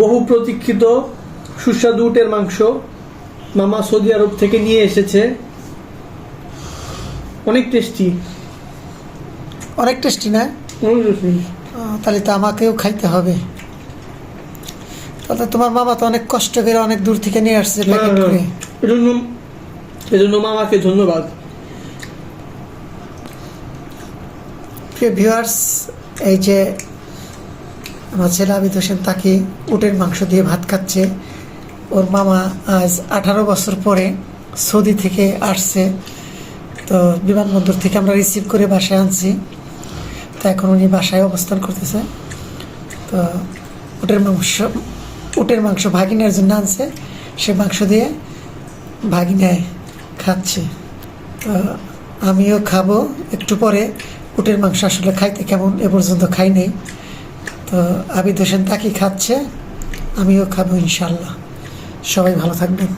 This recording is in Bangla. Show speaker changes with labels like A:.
A: বহু প্রতীক্ষিত সুস্বাদু উটের মাংস মামা সৌদি আরব থেকে নিয়ে এসেছে। অনেক টেস্টি
B: অনেক টেস্টি না? তাহলে তো আমাকেও খাইতে হবে। তাহলে তোমার মামা তো অনেক কষ্ট করে অনেক দূর থেকে নিয়ে আসছে প্যাকেট করে।
A: এজন্য এজন্য মামাকে ধন্যবাদ।
B: প্রিয় ভিউয়ার্স এই যে আমার ছেলে আবিদ হোসেন তাকে উটের মাংস দিয়ে ভাত খাচ্ছে। ওর মামা আজ আঠারো বছর পরে সৌদি থেকে আসছে। তো বিমানবন্দর থেকে আমরা রিসিভ করে বাসায় আনছি। তো এখন উনি বাসায় অবস্থান করতেছে। তো উটের মাংস উটের মাংস ভাগিনার জন্য আনছে। সে মাংস দিয়ে ভাগিনায় খাচ্ছে। তো আমিও খাব। একটু পরে উটের মাংস আসলে খাইতে কেমন এ পর্যন্ত খাই নেই। তো আবিদ হোসেন তাকে খাচ্ছে আমিও খাব ইনশাল্লাহ। সবাই ভালো থাকবেন।